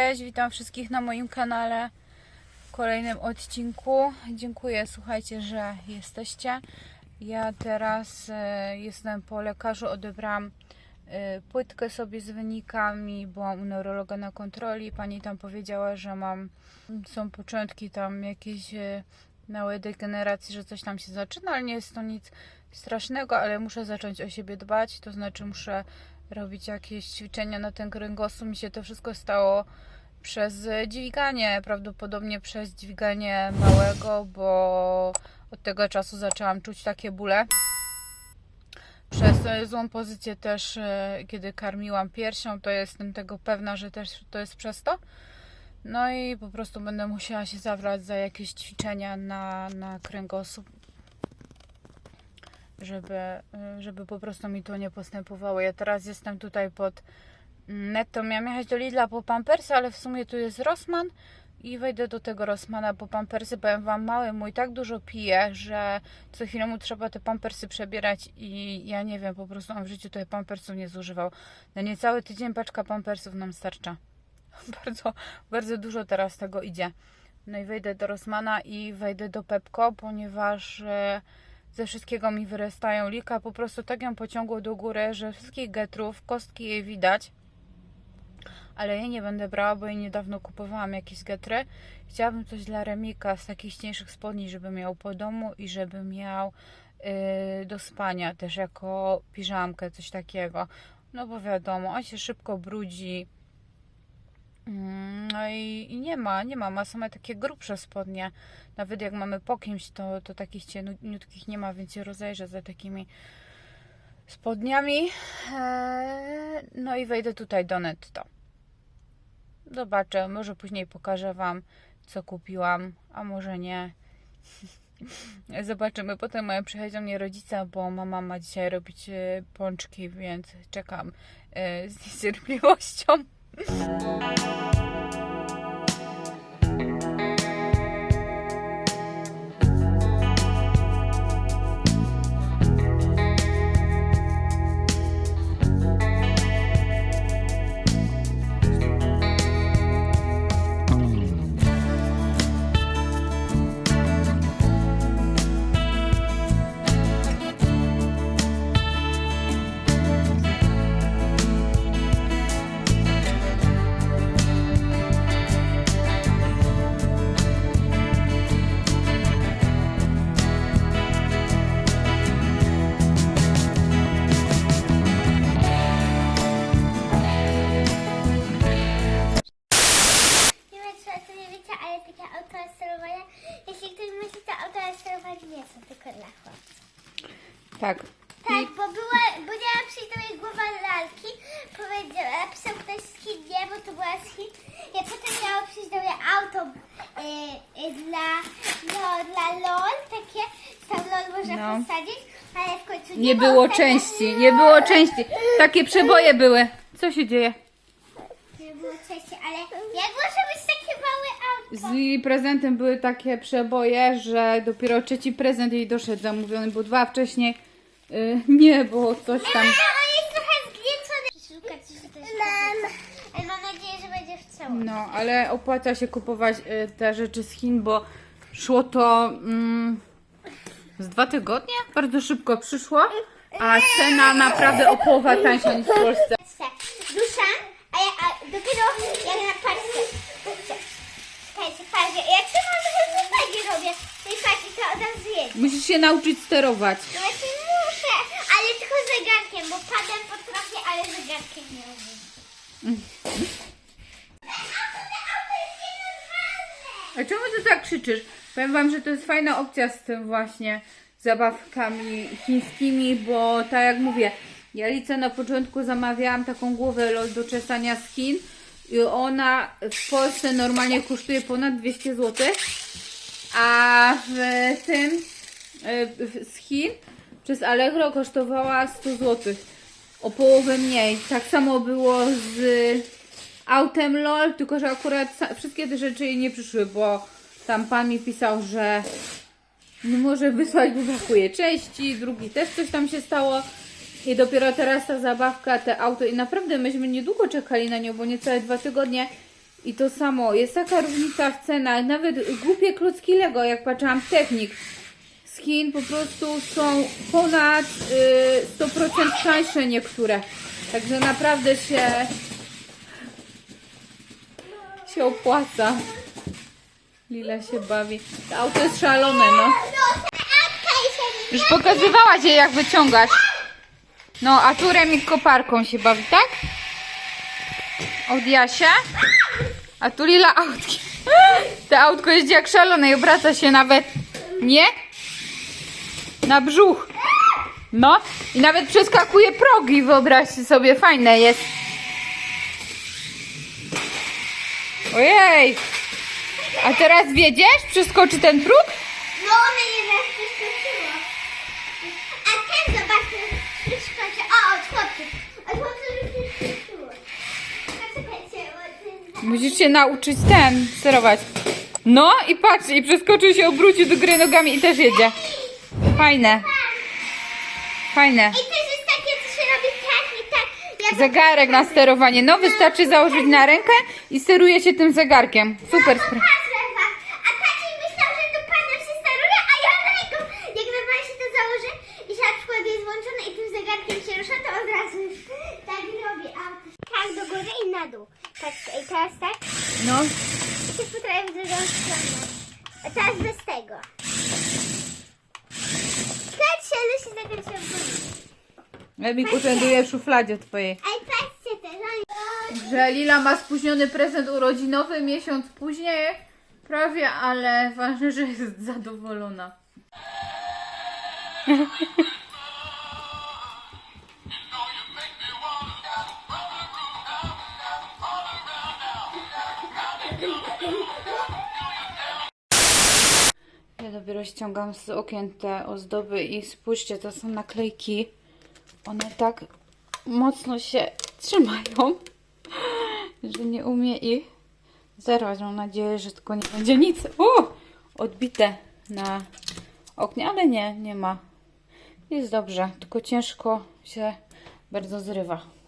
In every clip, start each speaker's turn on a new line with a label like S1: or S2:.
S1: Cześć, witam wszystkich na moim kanale w kolejnym odcinku. Dziękuję, słuchajcie, że jesteście. Ja teraz e, jestem po lekarzu, odebrałam e, płytkę sobie z wynikami, byłam u neurologa na kontroli. Pani tam powiedziała, że mam, są początki tam jakiejś e, małej degeneracji, że coś tam się zaczyna, ale nie jest to nic strasznego, ale muszę zacząć o siebie dbać, to znaczy muszę robić jakieś ćwiczenia na ten kręgosłup. Mi się to wszystko stało przez dźwiganie, prawdopodobnie przez dźwiganie małego, bo od tego czasu zaczęłam czuć takie bóle. Przez e, złą pozycję też, e, kiedy karmiłam piersią, to jestem tego pewna, że też to jest przez to. No i po prostu będę musiała się zabrać za jakieś ćwiczenia na, na kręgosłup, żeby, y, żeby po prostu mi to nie postępowało. Ja teraz jestem tutaj pod netto. Miałam jechać do Lidla po pampersy, ale w sumie tu jest Rossmann i wejdę do tego Rossmana po pampersy. Powiem Wam, mały mój tak dużo pije, że co chwilę mu trzeba te pampersy przebierać i ja nie wiem, po prostu on w życiu tutaj pampersów nie zużywał. Na niecały tydzień paczka pampersów nam starcza. Bardzo, bardzo dużo teraz tego idzie. No i wejdę do Rossmana i wejdę do Pepko, ponieważ e, ze wszystkiego mi wyrastają lika. Po prostu tak ją pociągło do góry, że wszystkich getrów, kostki jej widać. Ale jej nie będę brała, bo jej niedawno kupowałam jakieś getry. Chciałabym coś dla Remika z takich cieńszych spodni, żeby miał po domu i żeby miał yy, do spania też jako piżamkę, coś takiego. No bo wiadomo, on się szybko brudzi. Mm, No i, i nie ma, nie ma, ma same takie grubsze spodnie. Nawet jak mamy po kimś, to, to takich cieniutkich nie ma, więc się rozejrzę za takimi spodniami. Eee, No i wejdę tutaj do netto. Zobaczę, może później pokażę Wam, co kupiłam, a może nie. Zobaczymy. Potem mają przyjechać do mnie rodzice, bo mama ma dzisiaj robić e, pączki, więc czekam e, z niecierpliwością.
S2: Można
S1: No.
S2: posadzić, ale w końcu nie,
S1: Nie było części, nie było części. Takie przeboje były. Co się dzieje?
S2: Nie było części, ale jak może być takie małe auto?
S1: Z jej prezentem były takie przeboje, że dopiero trzeci prezent jej doszedł zamówiony, bo dwa wcześniej y, nie było coś tam.
S2: Ale on jest trochę zgniecony. Szukać coś też Mam. Ale mam nadzieję, że będzie w całości.
S1: No, ale opłaca się kupować y, te rzeczy z Chin, bo szło to mm, z dwa tygodnie. Bardzo szybko przyszło, a cena naprawdę o połowę tańsza niż w Polsce.
S2: Dusza, a, ja, a dopiero jak na paczkę. Słuchajcie, patrzcie, jak się mam że fajnie robię. No i patrzcie, to od razu jest.
S1: Musisz się nauczyć sterować.
S2: No właśnie muszę, ale tylko zegarkiem, bo padem potrafię, ale zegarkiem nie umiem.
S1: A czemu ty tak krzyczysz? Powiem wam, że to jest fajna opcja z tym właśnie zabawkami chińskimi, bo tak jak mówię, ja na początku zamawiałam taką głowę do czesania z Chin i ona w Polsce normalnie kosztuje ponad 200 zł, a w tym e, z Chin przez Allegro kosztowała 100 zł. O połowę mniej. Tak samo było z autem LOL, tylko że akurat wszystkie te rzeczy jej nie przyszły, bo tam pan mi pisał, że nie może wysłać, bo brakuje części, drugi też coś tam się stało. I dopiero teraz ta zabawka, te auto i naprawdę myśmy niedługo czekali na nią, bo niecałe dwa tygodnie I to samo, jest taka różnica w cenach, nawet głupie klocki Lego, jak patrzyłam w technik z Chin, po prostu są ponad y, 100% tańsze niektóre. Także naprawdę się się opłaca. Lila się bawi. To auto jest szalone, no.
S2: I
S1: Już pokazywała Cię, jak wyciągasz. No, a tu Remik koparką się bawi, tak? Od Jasia. A tu Lila autkiem. To autko jeździ jak szalone i obraca się nawet, nie? Na brzuch. No, i nawet przeskakuje progi, wyobraźcie sobie, fajne jest. Ojej! A teraz wiedziesz? Przeskoczy ten próg?
S2: No one nie raz przeskoczyło. A ten zobaczmy, przeskoczy. O, od chłopców. Od chłopców już przeskoczyło. Poczekajcie, bo ten...
S1: Musisz się nauczyć ten sterować. No i patrz, i przeskoczył się, obrócił do gry nogami i też jedzie. Fajne, fajne.
S2: I też jest takie, co się robi tak i tak. Ja
S1: Zegarek na sterowanie. No wystarczy założyć na rękę i steruje się tym zegarkiem. Super sprawa.
S2: Pokażę wam. A Kaciej myślał, że to pana się steruje, a ja ręką. Jak normalnie się to założy i się na przykład jest włączone i tym zegarkiem się rusza, to od razu już tak robi. A tak do góry i na dół. Tak, i teraz tak.
S1: No,
S2: I się potrafi w drugą stronę. A teraz bez tego. Kacie, ale się zakręciła w górę.
S1: Ewik urzęduje w szufladzie twojej.
S2: Ej, patrzcie.
S1: Że Lila ma spóźniony prezent urodzinowy miesiąc później. Prawie, ale ważne, że jest zadowolona. Ja dopiero ściągam z okien te ozdoby i spójrzcie, to są naklejki. One tak mocno się trzymają, że nie umie ich zerwać. Mam nadzieję, że tylko nie będzie nic o, odbite na oknie, ale nie, nie ma. Jest dobrze, tylko ciężko się bardzo zrywa.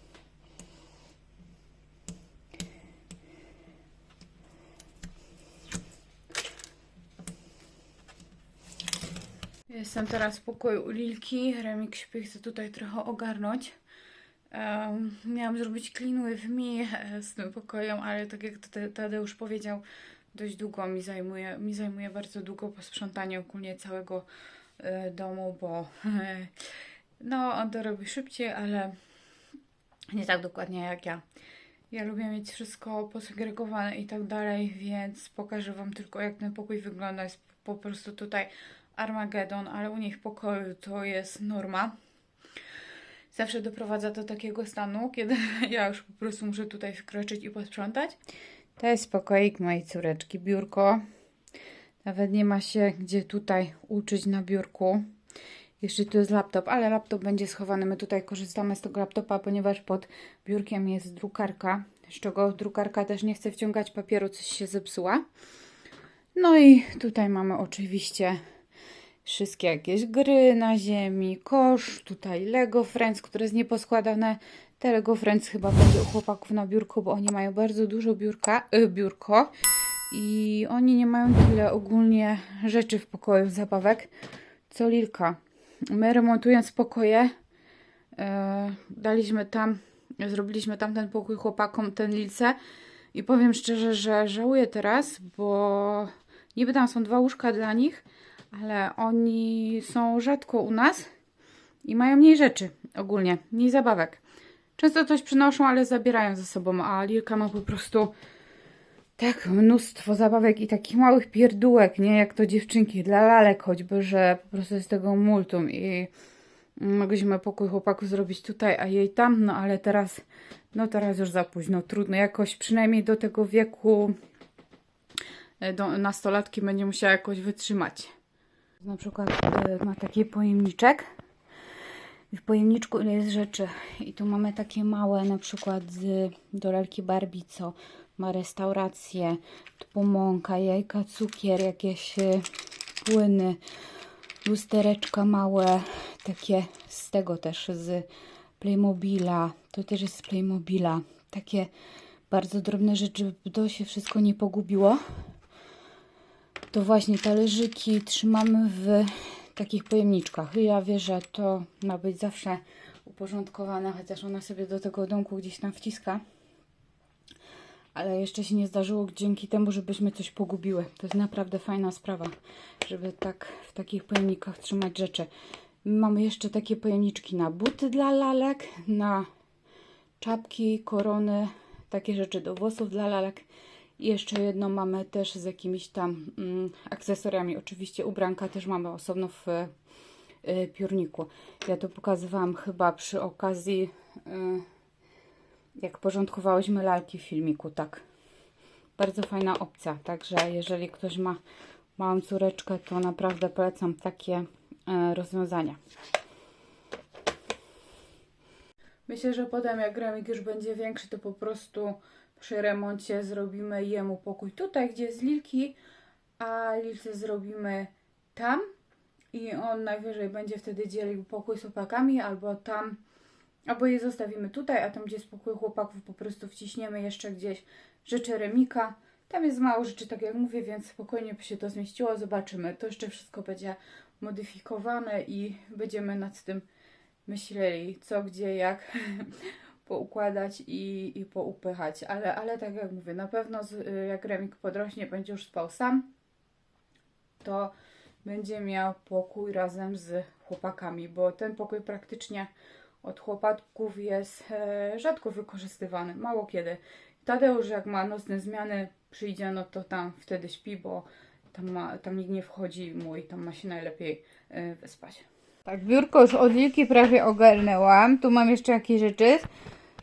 S1: Jestem teraz w pokoju u Lilki. Remik śpi, chcę tutaj trochę ogarnąć. Um, miałam zrobić clean with me e, z tym pokojem, ale tak jak Tade- Tadeusz powiedział, dość długo mi zajmuje, mi zajmuje bardzo długo posprzątanie ogólnie całego e, domu, bo no on to robi szybciej, ale nie tak dokładnie jak ja. Ja lubię mieć wszystko posegregowane i tak dalej, więc pokażę Wam tylko jak ten pokój wygląda. Jest po prostu tutaj Armagedon, ale u nich pokoju to jest norma. Zawsze doprowadza do takiego stanu, kiedy ja już po prostu muszę tutaj wkroczyć i posprzątać. To jest pokoik mojej córeczki, biurko. Nawet nie ma się gdzie tutaj uczyć na biurku. Jeszcze tu jest laptop, ale laptop będzie schowany. My tutaj korzystamy z tego laptopa, ponieważ pod biurkiem jest drukarka, z czego drukarka też nie chce wciągać papieru, coś się zepsuła. No i tutaj mamy oczywiście wszystkie jakieś gry na ziemi, kosz, tutaj Lego Friends, które jest nieposkładane. Te Lego Friends chyba będzie u chłopaków na biurku, bo oni mają bardzo dużo biurka, y, biurko i oni nie mają tyle ogólnie rzeczy w pokoju, zabawek, co Lilka. My remontując pokoje, e, daliśmy tam, zrobiliśmy tam ten pokój chłopakom, ten Lilce i powiem szczerze, że żałuję teraz, bo niby tam są dwa łóżka dla nich, ale oni są rzadko u nas i mają mniej rzeczy ogólnie, mniej zabawek. Często coś przynoszą, ale zabierają ze sobą, a Lilka ma po prostu tak mnóstwo zabawek i takich małych pierdółek, nie jak to dziewczynki, dla lalek choćby, że po prostu jest tego multum i mogliśmy pokój chłopaku zrobić tutaj, a jej tam, no ale teraz, no teraz już za późno, trudno jakoś, przynajmniej do tego wieku e, do nastolatki będzie musiała jakoś wytrzymać. Na przykład e, ma taki pojemniczek i w pojemniczku ile jest rzeczy. I tu mamy takie małe, na przykład z do Barbie, co ma restaurację, tu mąka, jajka, cukier, jakieś e, płyny, lustereczka małe, takie z tego też, z Playmobila, to też jest z Playmobila, takie bardzo drobne rzeczy, żeby to się wszystko nie pogubiło. To właśnie talerzyki trzymamy w takich pojemniczkach. Ja wiem, że to ma być zawsze uporządkowane, chociaż ona sobie do tego domku gdzieś tam wciska. Ale jeszcze się nie zdarzyło dzięki temu, żebyśmy coś pogubiły. To jest naprawdę fajna sprawa, żeby tak w takich pojemnikach trzymać rzeczy. Mamy jeszcze takie pojemniczki na buty dla lalek, na czapki, korony, takie rzeczy do włosów dla lalek. I jeszcze jedno mamy też z jakimiś tam mm, akcesoriami. Oczywiście ubranka też mamy osobno w y, piórniku. Ja to pokazywałam chyba przy okazji, y, jak porządkowałyśmy lalki w filmiku, tak. Bardzo fajna opcja, także jeżeli ktoś ma małą córeczkę, to naprawdę polecam takie y, rozwiązania. Myślę, że potem jak Remik już będzie większy, to po prostu przy remoncie zrobimy jemu pokój tutaj, gdzie jest Lilki, a Lilce zrobimy tam i on najwyżej będzie wtedy dzielił pokój z chłopakami, albo tam, albo je zostawimy tutaj, a tam, gdzie jest pokój chłopaków, po prostu wciśniemy jeszcze gdzieś rzeczy Remika. Tam jest mało rzeczy, tak jak mówię, więc spokojnie by się to zmieściło. Zobaczymy. To jeszcze wszystko będzie modyfikowane i będziemy nad tym myśleli, co, gdzie, jak poukładać i, i poupychać. Ale, ale tak jak mówię, na pewno z, y, jak Remik podrośnie, będzie już spał sam, to będzie miał pokój razem z chłopakami, bo ten pokój praktycznie od chłopaków jest e, rzadko wykorzystywany, mało kiedy. Tadeusz jak ma nocne zmiany, przyjdzie, no to tam wtedy śpi, bo tam, ma, tam nikt nie wchodzi i tam ma się najlepiej e, wyspać. Tak, biurko już od Lilki prawie ogarnęłam. Tu mam jeszcze jakieś rzeczy.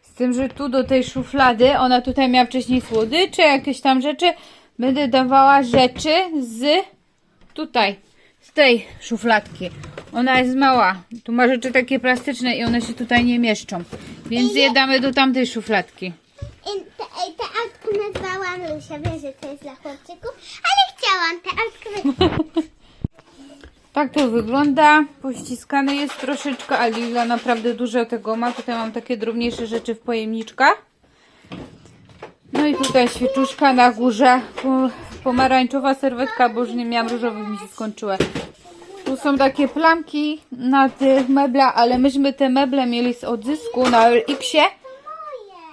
S1: Z tym, że tu do tej szuflady, ona tutaj miała wcześniej słodycze, jakieś tam rzeczy. Będę dawała rzeczy z tutaj, z tej szufladki. Ona jest mała. Tu ma rzeczy takie plastyczne i one się tutaj nie mieszczą. Więc je damy do tamtej szufladki.
S2: I te, i te autko nazwałam Lusia. Wiem, że to jest dla chłopczyków, ale chciałam te autko
S1: Tak to wygląda. Pościskany jest troszeczkę, ale Lila naprawdę dużo tego ma. Tutaj mam takie drobniejsze rzeczy w pojemniczkach. No i tutaj świeczuszka na górze. Po- Pomarańczowa serwetka, bo już nie miałam różowych, mi się skończyły. Tu są takie plamki na tych ale myśmy te meble mieli z odzysku na X-ie.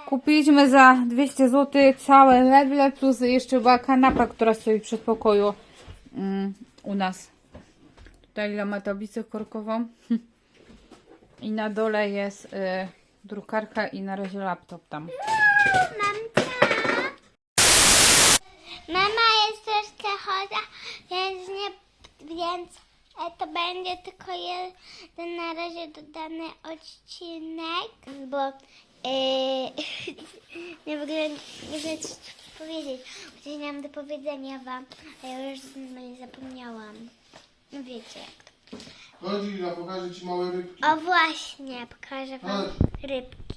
S1: Kupiliśmy za 200 zł całe meble, plus jeszcze była kanapa, która stoi w przedpokoju mm, u nas. Lila ma tablicę korkową. I na dole jest y, drukarka i na razie laptop tam.
S2: Mamka. Mama jest troszkę chora, więc nie, więc e, to będzie tylko jeden na razie dodany odcinek, bo e, nie wiem co powiedzieć. Miałam do powiedzenia wam, a ja już zapomniałam. No wiecie jak to.
S3: Chodź Lila, pokażę Ci małe rybki.
S2: O właśnie, pokażę wam
S3: Chodź.
S2: rybki.